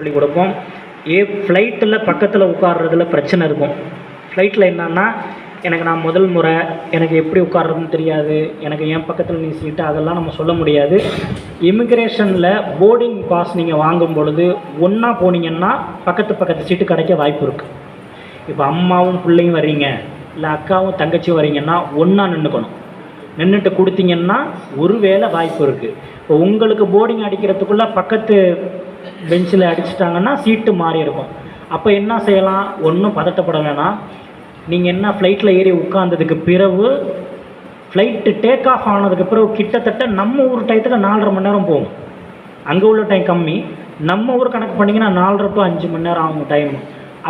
சொல்லி கொடுப்போம். ஏ ஃப்ளைட்டில் பக்கத்தில் உட்கார்றதுல பிரச்சனை இருக்கும். ஃப்ளைட்டில் என்னன்னா எனக்கு நான் முதல் முறை எனக்கு எப்படி உட்கார்றதுன்னு தெரியாது. எனக்கு என் பக்கத்தில் நீ சீட்டு அதெல்லாம் நம்ம சொல்ல முடியாது. இமிக்ரேஷனில் போர்டிங் பாஸ் நீங்கள் வாங்கும் பொழுது ஒன்றா போனீங்கன்னா பக்கத்து பக்கத்து சீட்டு கிடைக்க வாய்ப்பு இருக்குது இப்போ அம்மாவும் பிள்ளையும் வர்றீங்க இல்லை அக்காவும் தங்கச்சியும் வரீங்கன்னா ஒன்றா நின்றுக்கணும் நின்றுட்டு கொடுத்தீங்கன்னா ஒருவேளை வாய்ப்பு இருக்குது இப்போ உங்களுக்கு போர்டிங் அடிக்கிறதுக்குள்ளே பக்கத்து பெஞ்சில் அடிச்சிட்டாங்கன்னா சீட்டு மாறி இருக்கும். அப்போ என்ன செய்யலாம்? ஒன்றும் பதட்டப்பட வேணாம். நீங்கள் என்ன ஃப்ளைட்டில் ஏறி உட்காந்ததுக்கு பிறகு ஃப்ளைட்டு டேக் ஆஃப் ஆனதுக்கு பிறகு கிட்டத்தட்ட நம்ம ஊர் டயத்தில் நாலரை மணி நேரம் போகும். அங்கே உள்ள டைம் கம்மி. நம்ம ஊர் கணக்கு பண்ணிங்கன்னா நாலரை டு அஞ்சு மணி நேரம் ஆகும் டைம்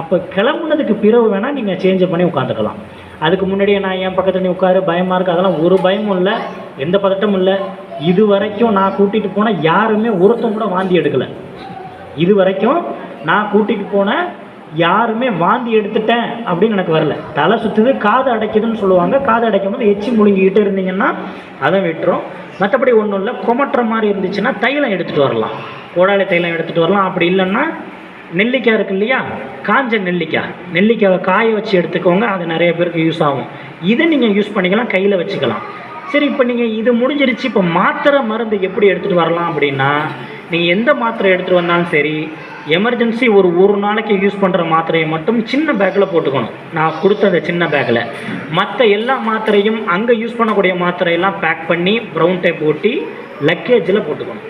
அப்போ கிளம்புனதுக்கு பிறகு வேணால் நீங்கள் சேஞ்ச் பண்ணி உட்காந்துக்கலாம் அதுக்கு முன்னாடியே நான் என் பக்கத்தில் நீ உட்காரு பயமாக இருக்குது அதெல்லாம் ஒரு பயமும் இல்லை. எந்த பதட்டமும் இல்லை. இது வரைக்கும் நான் கூட்டிகிட்டு போனால் யாருமே ஒருத்தம் கூட வாந்தி எடுக்கலை. இது வரைக்கும் நான் கூட்டிகிட்டு போனேன் யாருமே வாந்தி எடுத்துட்டேன் அப்படின்னு எனக்கு வரல. தலை சுற்றுது காது அடைக்குதுன்னு சொல்லுவாங்க. காது அடைக்கும் போது எச்சி முழுங்கிக்கிட்டு இருந்தீங்கன்னா அதை விட்டுரும். மற்றபடி ஒன்றும் இல்லை குமட்டுற மாதிரி இருந்துச்சுன்னா தைலம் எடுத்துகிட்டு வரலாம். கோடாலை தைலம் எடுத்துகிட்டு வரலாம். அப்படி இல்லைன்னா நெல்லிக்காய் இருக்கு இல்லையா? காஞ்ச நெல்லிக்காய். நெல்லிக்காயை காய வச்சு எடுத்துக்கோங்க அது நிறைய பேருக்கு யூஸ் ஆகும். இதை நீங்கள் யூஸ் பண்ணிக்கலாம் கையில் வச்சுக்கலாம். சரி இப்போ நீங்கள் இது முடிஞ்சிருச்சு இப்போ மாத்திரை மருந்து எப்படி எடுத்துகிட்டு வரலாம் அப்படின்னா நீங்கள் எந்த மாத்திரை எடுத்துகிட்டு வந்தாலும் சரி எமர்ஜென்சி ஒரு ஒரு நாளைக்கு யூஸ் பண்ணுற மாத்திரையை மட்டும் சின்ன பேக்கில் போட்டுக்கணும். நான் கொடுத்த அந்த சின்ன பேக்கில் மற்ற எல்லா மாத்திரையும் அங்கே யூஸ் பண்ணக்கூடிய மாத்திரையெல்லாம் பேக் பண்ணி ப்ரௌன் டேப் ஒட்டி லக்கேஜில் போட்டுக்கணும்.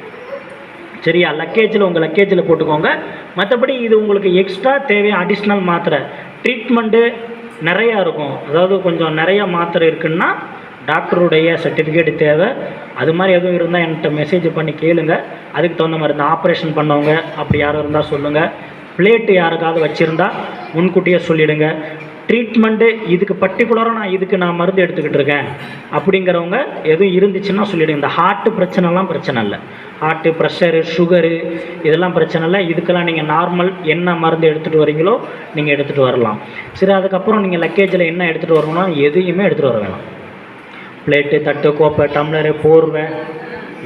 சரியா? லக்கேஜில் உங்கள் லக்கேஜில் போட்டுக்கோங்க. மற்றபடி இது உங்களுக்கு எக்ஸ்ட்ரா தேவை அடிஷ்னல் மாத்திரை. ட்ரீட்மெண்ட்டு நிறையா இருக்கும். அதாவது கொஞ்சம் நிறையா மாத்திரை இருக்குன்னா டாக்டருடைய சர்டிஃபிகேட் தேவை. அது மாதிரி எதுவும் இருந்தால் என்கிட்ட மெசேஜ் பண்ணி கேளுங்க. அதுக்கு தகுந்த மாதிரி இந்த ஆப்ரேஷன் பண்ணவங்க அப்படி யாரும் இருந்தால் சொல்லுங்கள் பிளேட்டு யாருக்காவது வச்சுருந்தா முன்கூட்டியே சொல்லிவிடுங்க ட்ரீட்மெண்ட்டு இதுக்கு பர்டிகுலராக நான் இதுக்கு நான் மருந்து எடுத்துக்கிட்டு இருக்கேன். அப்படிங்கிறவங்க எதுவும் இருந்துச்சுன்னா சொல்லிவிடுங்க இந்த ஹார்ட்டு பிரச்சனைலாம் பிரச்சனை இல்லை. ஹார்ட்டு ப்ரெஷரு சுகரு இதெல்லாம் பிரச்சனை இல்லை. இதுக்கெல்லாம் நீங்கள் நார்மல் என்ன மருந்து எடுத்துகிட்டு வரீங்களோ நீங்கள் எடுத்துகிட்டு வரலாம். சரி அதுக்கப்புறம் நீங்கள் லக்கேஜில் என்ன எடுத்துகிட்டு வரணும்னா எதையுமே எடுத்துகிட்டு வர வேணாம். பிளேட்டு தட்டு கோப்பை டம்ளரு போர்வை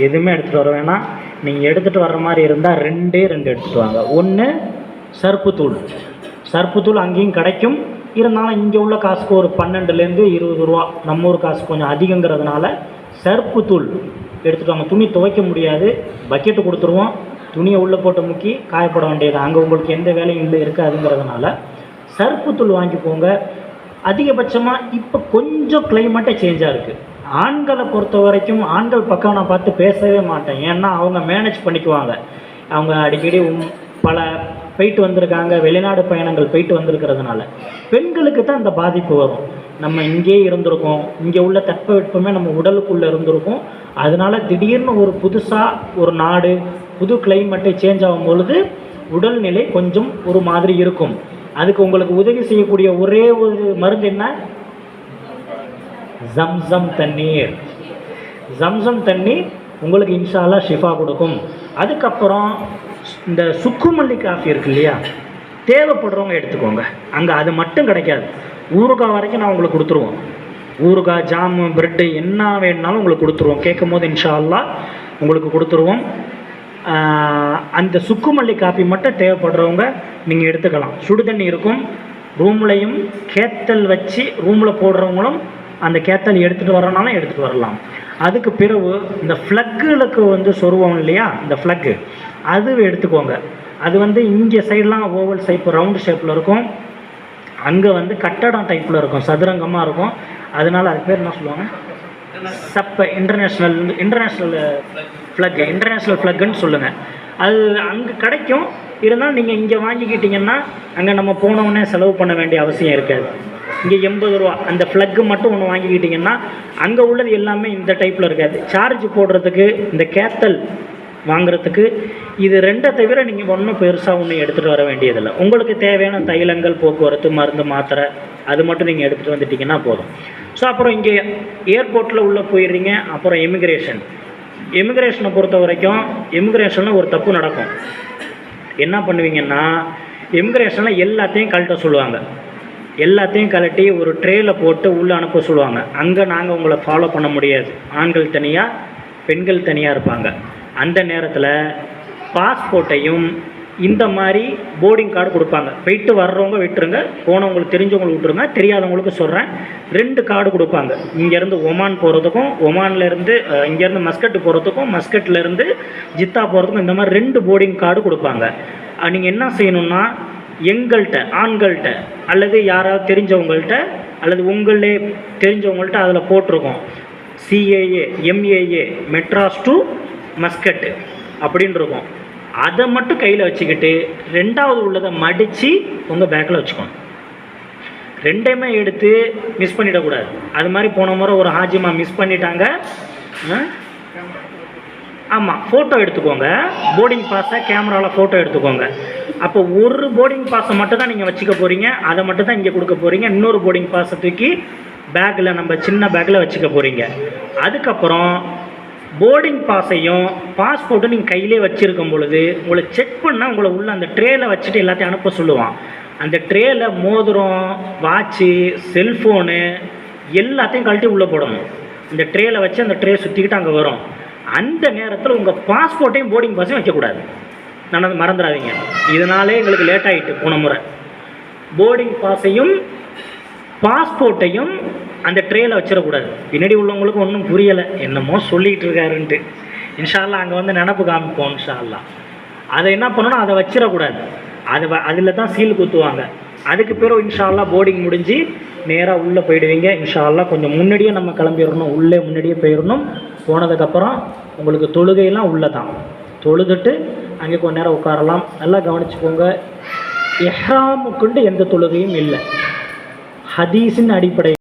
எதுவுமே எடுத்துகிட்டு வர வேணாம். நீங்கள் எடுத்துகிட்டு வர்ற மாதிரி இருந்தால் ரெண்டே ரெண்டு எடுத்துகிட்டு வாங்க. ஒன்று சர்ப்புத்தூள் சர்ப்புத்தூள் அங்கேயும் கிடைக்கும். இருந்தாலும் இங்கே உள்ள காசுக்கு ஒரு பன்னெண்டுலேருந்து இருபது ரூபா. நம்ம ஊர் காசு கொஞ்சம் அதிகங்கிறதுனால சர்ப்புத்தூள் எடுத்துகிட்டு வாங்க. துணி துவைக்க முடியாது. பக்கெட்டு கொடுத்துருவோம். துணியை உள்ளே போட்டு முக்கி காயப்பட வேண்டியது. அங்கே உங்களுக்கு எந்த வேலையும் இல்லை இருக்காதுங்கிறதுனால சர்ப்புத்தூள் வாங்கிக்கோங்க அதிகபட்சமாக இப்போ கொஞ்சம் கிளைமேட்டே சேஞ்சாக இருக்குது ஆண்களை பொறுத்த வரைக்கும் ஆண்கள் பக்கம் நான் பார்த்து பேசவே மாட்டேன். ஏன்னா அவங்க மேனேஜ் பண்ணிக்குவாங்க. அவங்க அடிக்கடி உம் பல போயிட்டு வந்திருக்காங்க. வெளிநாடு பயணங்கள் போயிட்டு வந்திருக்கிறதுனால. பெண்களுக்கு தான் இந்த பாதிப்பு வரும். நம்ம இங்கேயே இருந்திருக்கோம். இங்கே உள்ள தட்பவெட்பமே நம்ம உடலுக்குள்ளே இருந்திருக்கும். அதனால திடீர்னு ஒரு புதுசாக ஒரு நாடு புது கிளைமேட்டு சேஞ்ச் ஆகும் பொழுது உடல்நிலை கொஞ்சம் ஒரு மாதிரி இருக்கும். அதுக்கு உங்களுக்கு உதவி செய்யக்கூடிய ஒரே ஒரு மருந்து என்ன? ஜம்சம் தண்ணீர். ஜம்சம் தண்ணி உங்களுக்கு இன்ஷாலாக ஷிஃபா கொடுக்கும். அதுக்கப்புறம் இந்த சுக்குமல்லி காஃபி இருக்கு இல்லையா? தேவைப்படுறவங்க எடுத்துக்கோங்க. அங்கே அது மட்டும் கிடைக்காது. ஊறுகாய் வரைக்கும் நான் உங்களுக்கு கொடுத்துருவோம். ஊறுகாய் ஜாமு ப்ரெட்டு என்ன வேணுனாலும் உங்களுக்கு கொடுத்துருவோம். கேட்கும் போது இன்ஷால்லா உங்களுக்கு கொடுத்துருவோம். அந்த சுக்குமல்லி காப்பி மட்டும் தேவைப்படுறவங்க நீங்கள் எடுத்துக்கலாம். சுடு தண்ணி இருக்கும். ரூம்லையும் கேத்தல் வச்சு ரூமில் போடுறவங்களும் அந்த கேத்தல் எடுத்துகிட்டு வரனாலும் எடுத்துகிட்டு வரலாம். அதுக்கு பிறகு இந்த ஃப்ளக்குகளுக்கு வந்து சொருவோம் இல்லையா? இந்த ஃப்ளக்கு. அது எடுத்துக்கோங்க. அது வந்து இங்கே சைடெலாம் ஓவல் ஷேப் ரவுண்டு ஷேப்பில் இருக்கும். அங்கே வந்து கட்டடம் டைப்பில் இருக்கும். சதுரங்கமாக இருக்கும். அதனால் அது பேர் என்ன சொல்லுவாங்க? சப்ப இன்டர்நேஷ்னல் இன்டர்நேஷ்னல் ஃப்ளக்கு இன்டர்நேஷ்னல் ஃப்ளக்குன்னு சொல்லுங்கள் அது அங்கே கிடைக்கும். இருந்தாலும் நீங்கள் இங்கே வாங்கிக்கிட்டிங்கன்னா அங்கே நம்ம போனோடனே செலவு பண்ண வேண்டிய அவசியம் இருக்காது. இங்கே எண்பது ரூபா. அந்த ஃப்ளக்கு மட்டும் ஒன்று வாங்கிக்கிட்டிங்கன்னா அங்கே உள்ளது எல்லாமே இந்த டைப்பில் இருக்காது. சார்ஜ் போடுறதுக்கு இந்த கேத்தல் வாங்குறதுக்கு இது ரெண்டை தவிர நீங்கள் ஒன்றும் பெருசாக ஒன்றும் எடுத்துகிட்டு வர வேண்டியதில்லை. உங்களுக்கு தேவையான தைலங்கள் போக்குவரத்து மருந்து மாத்திரை அது மட்டும் நீங்கள் எடுத்துகிட்டு வந்துட்டிங்கன்னா போதும். ஸோ அப்புறம் இங்கே ஏர்போர்ட்டில் உள்ளே போயிடுறீங்க. அப்புறம் இமிக்ரேஷன் இமிக்ரேஷனை பொறுத்த வரைக்கும் இமிக்ரேஷனில் ஒரு தப்பு நடக்கும். என்ன பண்ணுவீங்கன்னா இமிக்ரேஷனில் எல்லாத்தையும் கழட்ட சொல்லுவாங்க. எல்லாத்தையும் கழட்டி ஒரு ட்ரேயில் போட்டு உள்ளே அனுப்ப சொல்லுவாங்க. அங்கே நாங்கள் உங்களை ஃபாலோ பண்ண முடியாது. ஆண்கள் தனியாக பெண்கள் தனியாக இருப்பாங்க. அந்த நேரத்தில் பாஸ்போர்ட்டையும் இந்த மாதிரி போர்டிங் கார்டு கொடுப்பாங்க. போயிட்டு வர்றவங்க விட்டுருங்க. போனவங்களுக்கு தெரிஞ்சவங்களுக்கு விட்டுருங்க. தெரியாதவங்களுக்கு சொல்கிறேன் ரெண்டு கார்டு கொடுப்பாங்க. இங்கேருந்து ஒமான் போகிறதுக்கும் ஒமான்லேருந்து இங்கேருந்து மஸ்கட்டு போகிறதுக்கும் மஸ்கட்லேருந்து ஜித்தா போகிறதுக்கும் இந்த மாதிரி ரெண்டு போர்டிங் கார்டு கொடுப்பாங்க. நீங்கள் என்ன செய்யணும்னா எங்கள்கிட்ட ஆண்கள்கிட்ட அல்லது யாராவது தெரிஞ்சவங்கள்ட்ட அல்லது உங்களே தெரிஞ்சவங்கள்ட்ட அதில் போட்டிருக்கோம். CAA MAA Madras to Muscat அப்படின்னு இருக்கும் அதை மட்டும் கையில் வச்சுக்கிட்டு ரெண்டாவது உள்ளதை மடித்து உங்கள் பேக்கில் வச்சுக்கணும் ரெண்டையுமே எடுத்து மிஸ் பண்ணிடக்கூடாது. அது மாதிரி போன முறை ஒரு ஹாஜிமா மிஸ் பண்ணிட்டாங்க. ஆமாம் ஃபோட்டோ எடுத்துக்கோங்க. போர்டிங் பாஸை கேமராவில் ஃபோட்டோ எடுத்துக்கோங்க. அப்போ ஒரு போர்டிங் பாஸை மட்டும் தான் நீங்கள் வச்சுக்க போகிறீங்க அதை மட்டும் தான் இங்கே கொடுக்க போகிறீங்க இன்னொரு போர்டிங் பாஸை தூக்கி பேக்கில் நம்ம சின்ன பேக்கில் வச்சுக்க போகிறீங்க அதுக்கப்புறம் போர்டிங் பாஸையும் பாஸ்போர்ட்டும் நீங்கள் கையிலே வச்சுருக்கும் பொழுது உங்களை செக் பண்ணால் உங்களை உள்ள அந்த ட்ரேயில் வச்சுட்டு எல்லாத்தையும் அனுப்ப சொல்லுவான். அந்த ட்ரேயில் மோதிரம் வாட்ச்சு செல்ஃபோனு எல்லாத்தையும் கழட்டி உள்ளே போடணும். இந்த ட்ரேயில் வச்சு அந்த ட்ரே சுற்றிக்கிட்டு அங்கே வரும். அந்த நேரத்தில் உங்கள் பாஸ்போர்ட்டையும் போர்டிங் பாஸையும் வைக்கக்கூடாது. நான் மறந்துடாதீங்க இதனாலே எங்களுக்கு லேட் ஆகிட்டு போன முறை. போர்டிங் பாஸையும் பாஸ்போர்ட்டையும் அந்த ட்ரேயில் வச்சிடக்கூடாது. பின்னாடி உள்ளவங்களுக்கு ஒன்றும் புரியலை. என்னமோ சொல்லிகிட்டு இருக்காருன்ட்டு. இன்ஷால்லா அங்கே வந்து நினப்பு காமிப்போம் இன்ஷால்லா. அதை என்ன பண்ணணும் அதை வச்சிடக்கூடாது. அது அதில் தான் சீல் குத்துவாங்க. அதுக்கு பிறகு இன்ஷால்லா போர்டிங் முடிஞ்சு நேராக உள்ளே போயிடுவீங்க. இன்ஷால்லா கொஞ்சம் முன்னாடியே நம்ம கிளம்பிடணும். உள்ளே முன்னாடியே போயிடணும். போனதுக்கப்புறம் உங்களுக்கு தொழுகையெல்லாம் உள்ளே தான் தொழுதுட்டு அங்கே கொஞ்ச நேரம் உட்காரலாம். நல்லா கவனிச்சுக்கோங்க. எஹ்ராமுக்குண்டு எந்த தொழுகையும் இல்லை. ஹதீஸின் அடிப்படை